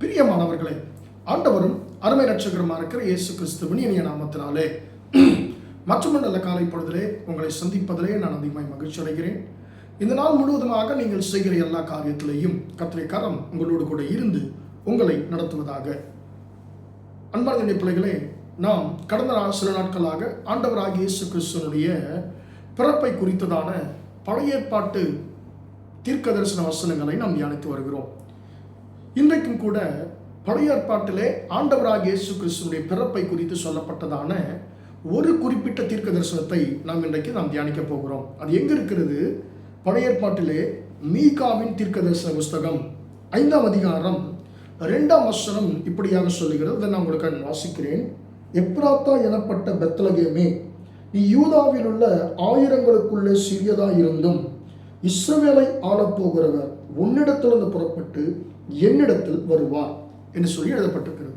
பிரியமானவர்களே ஆண்டவரும் அருமை ரட்சகருமா இருக்கிற இயேசு கிறிஸ்துவின் இனிய நாமத்தினாலே மற்றும் நல்ல காலை பொழுதிலே உங்களை சந்திப்பதிலே நான் அதிகமாய் மகிழ்ச்சி அடைகிறேன். இந்த நாள் முழுவதுமாக நீங்கள் செய்கிற எல்லா காரியத்திலேயும் கத்திரை கரம் உங்களோடு கூட இருந்து உங்களை நடத்துவதாக. அன்பார்ந்த பிள்ளைகளே நாம் கடந்த சில நாட்களாக ஆண்டவராக இயேசு கிறிஸ்துவனுடைய பிறப்பை குறித்ததான பழைய ஏற்பாட்டு தீர்க்க தரிசன வசனங்களை நாம் தியானித்து வருகிறோம். இன்றைக்கும் கூட பழைய ஏற்பாட்டிலே ஆண்டவராக இயேசு கிறிஸ்துவனுடைய பிறப்பை குறித்து சொல்லப்பட்டதான ஒரு குறிப்பிட்ட தீர்க்க தரிசனத்தை நாம் இன்றைக்கு நாம் தியானிக்க போகிறோம். அது எங்க இருக்கிறது? பழைய ஏற்பாட்டிலே மீகாவின் தீர்க்க தரிசன புஸ்தகம் ஐந்தாம் அதிகாரம் ரெண்டாம் வசனம் இப்படியாக சொல்லுகிறது. அதை நான் உங்களுக்கு நான் வாசிக்கிறேன். எப்ராத்தா எனப்பட்ட பெத்தலகேமே நீ யூதாவில் உள்ள ஆயிரங்களுக்குள்ளே சிறியதாக இருந்தும் இஸ்ரவேலை ஆளப்போகிறவர் உன்னிடத்திலிருந்து புறப்பட்டு என்னிடத்தில் வருவார் என்று சொல்லி எழுதப்பட்டிருக்கிறது.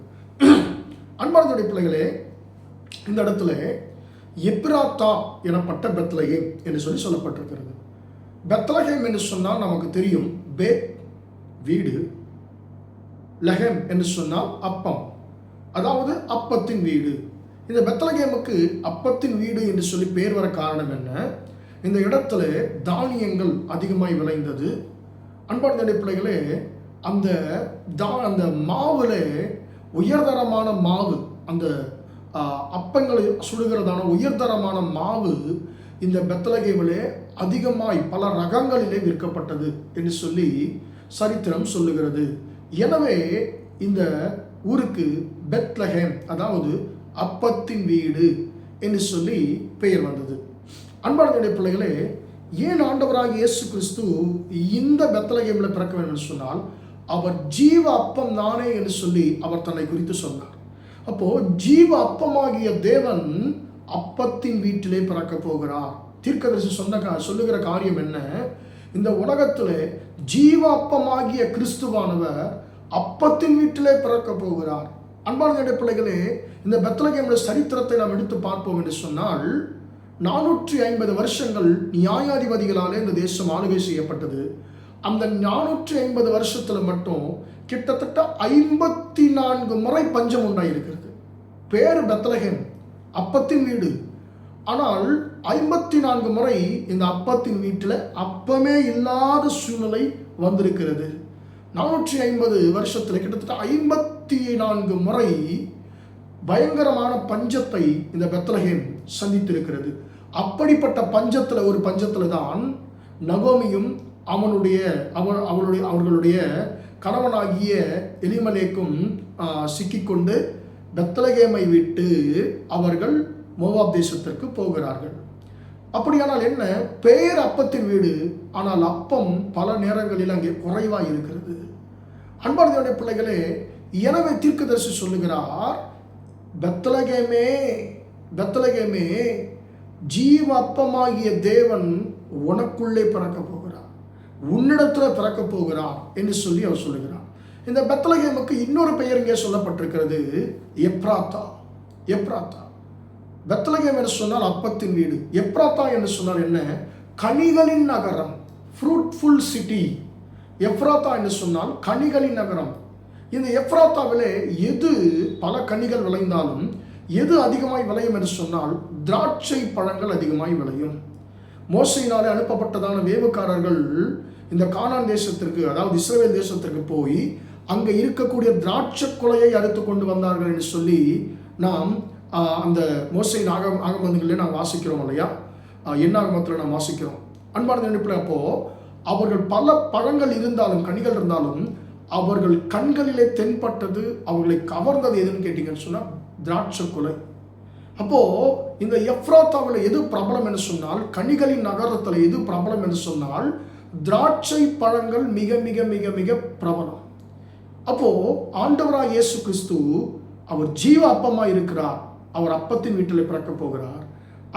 அன்பார்ந்தோடைய பிள்ளைகளே இந்த இடத்துல எப்ராத்தா எனப்பட்ட பெத்லகேம் என்று சொல்லி சொல்லப்பட்டிருக்கிறது. பெத்லகேம் என்று சொன்னால் நமக்கு தெரியும் பே வீடு லெஹம் என்று சொன்னால் அப்பம். அதாவது அப்பத்தின் வீடு. இந்த பெத்தலகேமுக்கு அப்பத்தின் வீடு என்று சொல்லி பேர் வர காரணம் என்ன? இந்த இடத்துல தானியங்கள் அதிகமாய் விளைந்தது. அன்பார்ந்த பிள்ளைகளே அந்த தா அந்த மாவில் உயர்தரமான மாவு அந்த அப்பங்களை சுடுகிறதான உயர்தரமான மாவு இந்த பெத்தலகேமிலே அதிகமாய் பல ரகங்களிலே விற்கப்பட்டது என்று சொல்லி சரித்திரம் சொல்லுகிறது. எனவே இந்த ஊருக்கு பெத்லஹேம் அதாவது அப்பத்தின் வீடு என்று சொல்லி பெயர் வந்தது. அன்பான பிள்ளைகளே ஏன் ஆண்டவராக இயேசு கிறிஸ்து இந்த பெத்தலகேமில் பிறக்க வேண்டும் என்று சொன்னால் அவர் ஜீவ அப்பம் நானே என்று சொல்லி அவர் தன்னை குறித்து சொன்னார். அப்போ ஜீவ அப்பமாகிய தேவன் அப்பத்தின் வீட்டிலே பிறக்க போகிறார். தீர்க்கதரிசி சொன்ன சொல்லுகிற காரியம் என்ன? இந்த உலகத்தில் ஜீவ அப்பமாகிய கிறிஸ்துவானவர் அப்பத்தின் வீட்டிலே பிறக்க போகிறார். அன்பான பிள்ளைகளே இந்த பெத்தலகேமுடைய சரித்திரத்தை நாம் எடுத்து பார்ப்போம் என்று சொன்னால் நானூற்றி ஐம்பது வருஷங்கள் நியாயாதிபதிகளாலே இந்த தேசம் ஆளுகை செய்யப்பட்டது. அந்த நானூற்றி ஐம்பது வருஷத்தில் மட்டும் கிட்டத்தட்ட ஐம்பத்தி நான்கு முறை பஞ்சம் உண்டாயிருக்கிறது. பேர் பெத்தலகேம் அப்பத்தின் வீடு. ஆனால் ஐம்பத்தி நான்கு முறை இந்த அப்பத்தின் வீட்டில் அப்பமே இல்லாத சூழ்நிலை வந்திருக்கிறது. நானூற்றி ஐம்பது வருஷத்தில் கிட்டத்தட்ட ஐம்பத்தி நான்கு முறை பயங்கரமான பஞ்சத்தை இந்த பெத்தலகேம் சந்தித்திருக்கிறது. அப்படிப்பட்ட பஞ்சத்தில் ஒரு பஞ்சத்தில் தான் நகோமியும் அவனுடைய அவன் அவனுடைய அவர்களுடைய கணவனாகிய எலிமலேக்கும் சிக்கிக்கொண்டு பெத்தலகேமை விட்டு அவர்கள் மோவாப் தேசத்திற்கு போகிறார்கள். அப்படியானால் என்ன? பெயர் அப்பத்தின் வீடு ஆனால் அப்பம் பல நேரங்களில் அங்கே குறைவாக இருக்கிறது. அன்பார்ந்தவனுடைய பிள்ளைகளே எனவே தீர்க்கதரிசி சொல்லுகிறார் பெத்தலகேமே பெத்தலகேமே ஜீவ அப்பமாகிய தேவன் உனக்குள்ளே பிறக்க போகிறார். உன்னிடத்தில் பிறக்க போகிறார் என்று சொல்லி அவர் சொல்லுகிறார். இந்த பெத்தலகேமுக்கு இன்னொரு பெயர் இங்கே சொல்லப்பட்டிருக்கிறது எப்ராத்தா. எப்ராத்தா. பெத்தலகேம் என்று சொன்னால் அப்பத்தின் வீடு. எப்ராத்தா என்று சொன்னால் என்ன? கனிகளின் நகரம் ஃப்ரூட்ஃபுல் சிட்டி எப்ராத்தா என்று சொன்னால் கனிகளின் நகரம். இந்த எப்ராத்தாவிலே எது பல கனிகள் விளைந்தாலும் எது அதிகமாய் விளையும் என்று சொன்னால் திராட்சை பழங்கள் அதிகமாய் விளையும். மோசையினாலே அனுப்பப்பட்டதான வேவுக்காரர்கள் இந்த கானான் தேசத்திற்கு அதாவது இஸ்ரேல் தேசத்திற்கு போய் அங்கே இருக்கக்கூடிய திராட்சை கொலையை அறுத்து கொண்டு வந்தார்கள் என்று சொல்லி நாம் அந்த மோசையின் ஆக ஆகமந்தங்களே நாம் வாசிக்கிறோம் இல்லையா? என்ன நாம் வாசிக்கிறோம். அன்பான நினைப்பில் அப்போது அவர்கள் பல பழங்கள் இருந்தாலும் கனிகள் இருந்தாலும் அவர்கள் கண்களிலே தென்பட்டது அவர்களை கவர்ந்தது எதுன்னு கேட்டிங்கன்னு சொன்னால் திராட்சை கொலை. அப்போது இந்த எஃப்ராத்தாவில் எது பிரபலம் என்று சொன்னால் கனிகளின் நகரத்தில் எது பிரபலம் என்று சொன்னால் திராட்சை பழங்கள் மிக மிக மிக மிக பிரபலம். அப்போது ஆண்டவராக இயேசு கிறிஸ்து அவர் ஜீவ அப்பமாக இருக்கிறார். அவர் அப்பத்தின் வீட்டில் பிறக்க போகிறார்.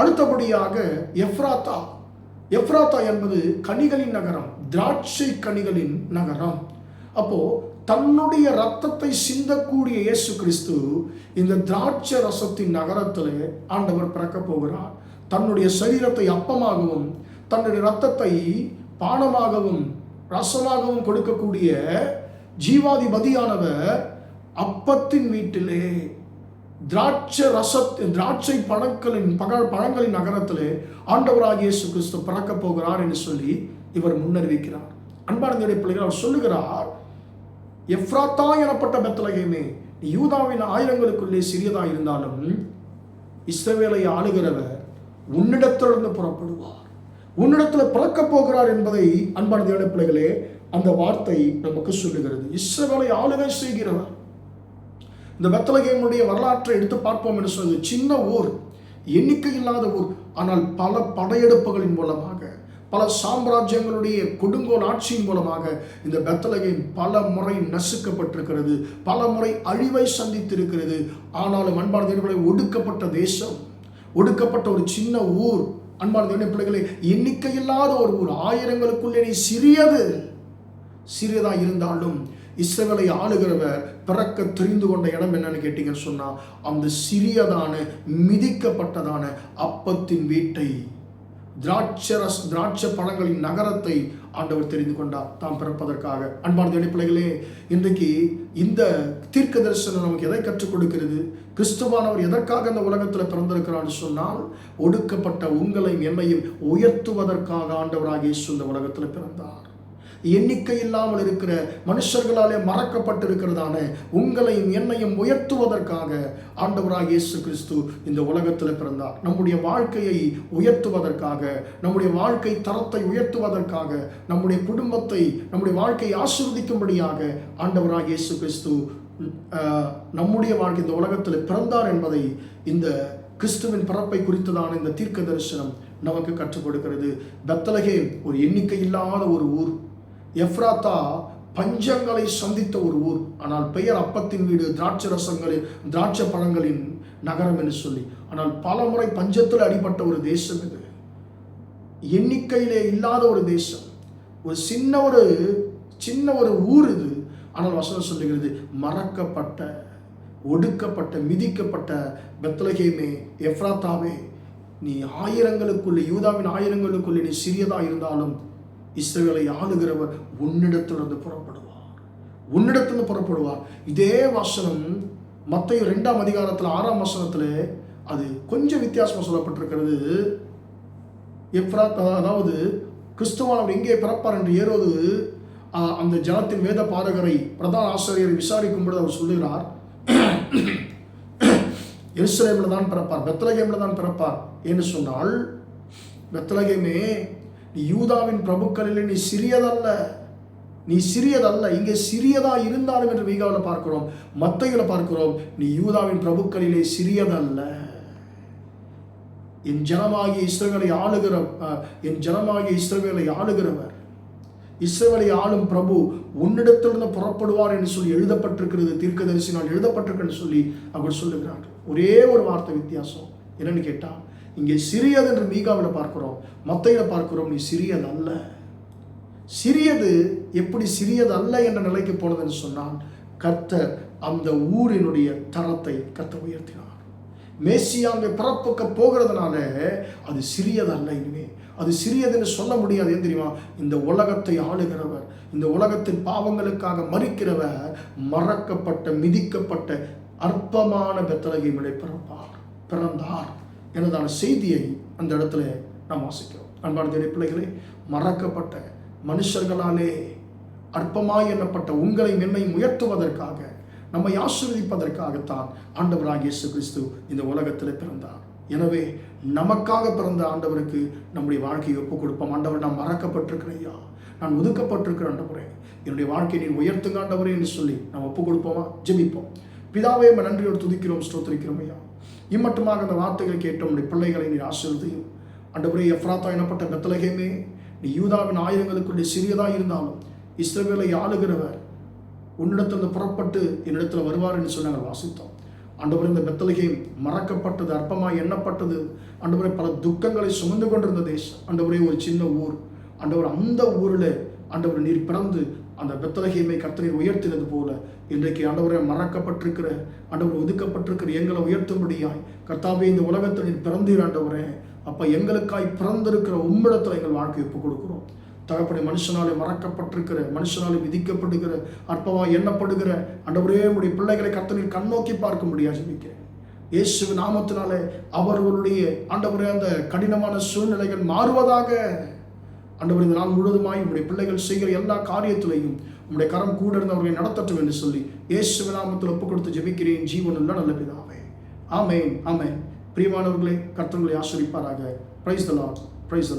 அடுத்தபடியாக எஃப்ராத்தா. எஃப்ராத்தா என்பது கனிகளின் நகரம் திராட்சை கனிகளின் நகரம். அப்போது தன்னுடைய ரத்தத்தை சிந்தக்கூடிய இயேசு கிறிஸ்து இந்த திராட்சை ரசத்தின் நகரத்தில் ஆண்டவர் பிறக்க போகிறார். தன்னுடைய சரீரத்தை அப்பமாகவும் தன்னுடைய ரத்தத்தை பானமாகவும் ரசமாகவும் கொடுக்கக்கூடிய ஜீவாதிபதியானவர் அப்பத்தின் வீட்டிலே திராட்சை ரசத் திராட்சை பழங்களின் பக பழங்களின் நகரத்திலே ஆண்டவராகிய இயேசு கிறிஸ்து பிறக்க போகிறார் என்று சொல்லி இவர் முன்னறிவிக்கிறார். அன்பானந்தனுடைய பிள்ளைகள் அவர் சொல்லுகிறார் எஃப்ராத்தா எனப்பட்ட பெத்தலகேமே யூதாவின் ஆயிரங்களுக்குள்ளே சிறியதா இருந்தாலும் இஸ்ரவேலை ஆளுகிறவர் உன்னிடத்திலிருந்து புறப்படுவார். உன்னிடத்தில் பிறக்க போகிறார் என்பதை அன்பான தேவனுடைய பிள்ளைகளே அந்த வார்த்தை நமக்கு சொல்லுகிறது. இஸ்ரவேலை ஆளுகை செய்கிறவர் இந்த பெத்தலகேமுடைய வரலாற்றை எடுத்து பார்ப்போம் என்று சொல்வது சின்ன ஊர் எண்ணிக்கை இல்லாத ஊர். ஆனால் பல படையெடுப்புகளின் மூலமாக பல சாம்ராஜ்யங்களுடைய கொடுங்கோல் ஆட்சியின் மூலமாக இந்த பெத்தலகேம் பல முறை நசுக்கப்பட்டிருக்கிறது. பல முறை அழிவை சந்தித்திருக்கிறது. ஆனாலும் அன்பான தேவர்களை ஒடுக்கப்பட்ட தேசம் ஒடுக்கப்பட்ட ஒரு சின்ன ஊர் அன்பான தேவனுடைய பிள்ளைகளை எண்ணிக்கை இல்லாத ஒரு ஊர் ஆயிரங்களுக்குள்ளே நீ சிறியது. சிறியதாக இருந்தாலும் இஸ்ரவேலை ஆளுகிறவர் பிறக்க தெரிந்து கொண்ட இடம் என்னன்னு கேட்டீங்கன்னு சொன்னால் அந்த சிறியதான மிதிக்கப்பட்டதான அப்பத்தின் வீட்டை திராட்சரஸ் திராட்ச திராட்சை பழங்களின் நகரத்தை ஆண்டவர் தெரிந்து கொண்டார். தாம் பிறப்பதற்காக. அன்பான அடிப்படைகளே இன்றைக்கு இந்த தீர்க்க தரிசனம் நமக்கு எதை கற்றுக் கொடுக்கிறது? கிறிஸ்துவானவர் எதற்காக இந்த உலகத்தில் பிறந்திருக்கிறான்னு சொன்னால் ஒடுக்கப்பட்ட உங்களையும் என்னையும் உயர்த்துவதற்காக ஆண்டவராக இயேசு இந்த உலகத்தில் பிறந்தார். எண்ணிக்கை இல்லாமல் இருக்கிற மனுஷர்களாலே மறக்கப்பட்டிருக்கிறதான உங்களையும் என்னையும் உயர்த்துவதற்காக ஆண்டவராக இயேசு கிறிஸ்து இந்த உலகத்தில் பிறந்தார். நம்முடைய வாழ்க்கையை உயர்த்துவதற்காக நம்முடைய வாழ்க்கை தரத்தை உயர்த்துவதற்காக நம்முடைய குடும்பத்தை நம்முடைய வாழ்க்கையை ஆசிர்வதிக்கும்படியாக ஆண்டவராக இயேசு கிறிஸ்து நம்முடைய வாழ்க்கை இந்த உலகத்தில் பிறந்தார் என்பதை இந்த கிறிஸ்துவின் பிறப்பை குறித்ததான இந்த தீர்க்க தரிசனம் நமக்கு கற்றுக் கொடுக்கிறது. பெத்தலகே ஒரு எண்ணிக்கை இல்லாத ஒரு ஊர். எஃப்ராத்தா பஞ்சங்களை சந்தித்த ஒரு ஊர். ஆனால் பெயர் அப்பத்தின் வீடு திராட்சை ரசங்களின் திராட்சை பழங்களின் நகரம் என்று சொல்லி. ஆனால் பல முறை பஞ்சத்தில் அடிபட்ட ஒரு தேசம் இது. எண்ணிக்கையிலே இல்லாத ஒரு தேசம். ஒரு சின்ன ஒரு சின்ன ஒரு ஊர் இது. ஆனால் வசனம் சொல்லுகிறது மறக்கப்பட்ட ஒடுக்கப்பட்ட மிதிக்கப்பட்ட பெத்லகேமே எஃப்ராத்தாவே நீ ஆயிரங்களுக்குள்ளே யூதாவின் ஆயிரங்களுக்குள்ளே நீ சிறியதாக இருந்தாலும் இஸ்ரேலை ஆளுகிறவர் உன்னிடத்திலிருந்து புறப்படுவார். உன்னிடத்திலிருந்து புறப்படுவார். இதே வசனம் மற்ற ரெண்டாம் அதிகாரத்தில் ஆறாம் வசனத்தில் அது கொஞ்சம் வித்தியாசமாக சொல்லப்பட்டிருக்கிறது. எப்ராத் அதாவது கிறிஸ்துவானவர் எங்கே பிறப்பார் என்று ஏறோது அந்த ஜனத்தின் வேத பாதகரை பிரதான ஆசிரியர் விசாரிக்கும் பொழுது அவர் சொல்லுகிறார். எருசலேமில் தான் பிறப்பார் பெத்தலகேமில் தான் பிறப்பார். என்று சொன்னால் பெத்லகேமே நீ யூதாவின் பிரபுக்களிலே நீ சிறியதல்ல. நீ சிறியதல்ல. இங்கே சிறியதாக இருந்தாலும் என்று மீகாவில் பார்க்கிறோம் மத்தையில் பார்க்கிறோம் நீ யூதாவின் பிரபுக்களிலே சிறியதல்ல. என் ஜனமாகிய இஸ்ரவேலை ஆளுகிற என் ஜனமாகிய இஸ்ரவேலை ஆளுகிறவர் இஸ்ரவேலை ஆளும் பிரபு உன்னிடத்திலிருந்து புறப்படுவார் என்று சொல்லி எழுதப்பட்டிருக்கிறது தீர்க்கதரிசினால் எழுதப்பட்டிருக்குன்னு சொல்லி அவர் சொல்லுகிறார் ஒரே ஒரு வார்த்தை வித்தியாசம். என்னன்னு கேட்டால் இங்கே சிறியது என்று மீகாவில் பார்க்கிறோம் மொத்தையில் பார்க்கிறோம் நீ சிறியது அல்ல. சிறியது எப்படி சிறியது அல்ல என்ற நிலைக்கு போனதுன்னு சொன்னால் கர்த்தர் அந்த ஊரினுடைய தரத்தை கர்த்தர் உயர்த்தினார். மேசி அங்கே பிறப்புக்க போகிறதுனால அது சிறியதல்ல இனிமே. அது சிறியதுன்னு சொல்ல முடியாது. ஏன் தெரியுமா? இந்த உலகத்தை ஆளுகிறவர் இந்த உலகத்தின் பாவங்களுக்காக மறிக்கிறவர் மறக்கப்பட்ட மிதிக்கப்பட்ட அற்பமான பெத்தலகைமிலே பிறப்பார் பிறந்தார். எனதான செய்தியை அந்த இடத்துல நாம் வாசிக்கிறோம். அன்பான தேடி பிள்ளைகளே மறக்கப்பட்ட மனுஷர்களாலே அற்பமாய் எண்ணப்பட்ட உங்களை என்னையும் உயர்த்துவதற்காக நம்மை ஆசீர்வதிப்பதற்காகத்தான் ஆண்டவராக இயேசு கிறிஸ்து இந்த உலகத்தில் பிறந்தார். எனவே நமக்காக பிறந்த ஆண்டவருக்கு நம்முடைய வாழ்க்கையை ஒப்புக் கொடுப்போம். ஆண்டவர் நான் மறக்கப்பட்டிருக்கிறேன் ஐயா. நான் ஒதுக்கப்பட்டிருக்கிறேன் ஆண்டவரே. என்னுடைய வாழ்க்கையை நீர் உயர்த்துங்க ஆண்டவரே என்று சொல்லி நாம் ஒப்புக் கொடுப்போமா? ஜெபிப்போம். பிதாவே நம்ம நன்றியோடு துதிக்கிறோம் ஸ்தோத்திரிக்கிறோம் ஐயா. இம்மட்டுமாக அந்த வார்த்தைகளை கேட்ட உடைய பிள்ளைகளை நீர் ஆசிர்வதையும் ஆண்டவரே எஃப்ராத்தா எனப்பட்ட பெத்தலகேமே நீ யூதாவின் ஆயிரங்களுக்குள்ளே சிறியதாக இருந்தாலும் இஸ்ரவேலை ஆளுகிறவர் உன்னிடத்திலிருந்து புறப்பட்டு என்னிடத்தில் வருவார் என்று சொல்லி நாங்கள் வாசித்தோம். ஆண்டவரே இந்த பெத்தலகையும் மறக்கப்பட்டது அற்பமாக எண்ணப்பட்டது. ஆண்டவரே பல துக்கங்களை சுமந்து கொண்டிருந்த தேசம். ஆண்டவரே ஒரு சின்ன ஊர். ஆண்டவர் அந்த ஊரில் ஆண்டவர் நீர் பிறந்து அந்த பெத்தலகேமை கர்த்தரை உயர்த்தினது போல இன்றைக்கு ஆண்டவரை மறக்கப்பட்டிருக்கிற ஆண்டவர் ஒதுக்கப்பட்டிருக்கிற எங்களை உயர்த்தும்படியாய் கர்த்தாவே இந்த உலகத்தில் நீர் பிறந்தீர் ஆண்டவரே. அப்போ எங்களுக்காய் பிறந்திருக்கிற உம்மிடத்தில் எங்கள் வாழ்க்கை ஒப்புக் கொடுக்குறோம். தகப்பனை மனுஷனாலே மறக்கப்பட்டிருக்கிற மனுஷனாலே விதிக்கப்படுகிற அற்பமாக எண்ணப்படுகிற ஆண்டவரே உடைய பிள்ளைகளை கர்த்தனில் கண்ணோக்கி பார்க்க முடியாது ஜெபிக்கிறேன். இயேசு நாமத்தினாலே அவர்களுடைய ஆண்டவரே அந்த கடினமான சூழ்நிலைகள் மாறுவதாக அண்டவர் இந்த நாள் முழுவதுமாய் உங்களுடைய பிள்ளைகள் செய்கிற எல்லா காரியத்திலையும் உங்களுடைய கரம் கூட இருந்து அவர்களை நடத்தட்டும் என்று சொல்லி இயேசு நாமத்தில் ஒப்பு கொடுத்து ஜெபிக்கிறேன் ஜீவனுள்ள நல்ல பிதாவே. Amen amen. பிரியமானவர்களே கர்த்தர்களை ஆசிரிப்பாராக. Praise the lord praise the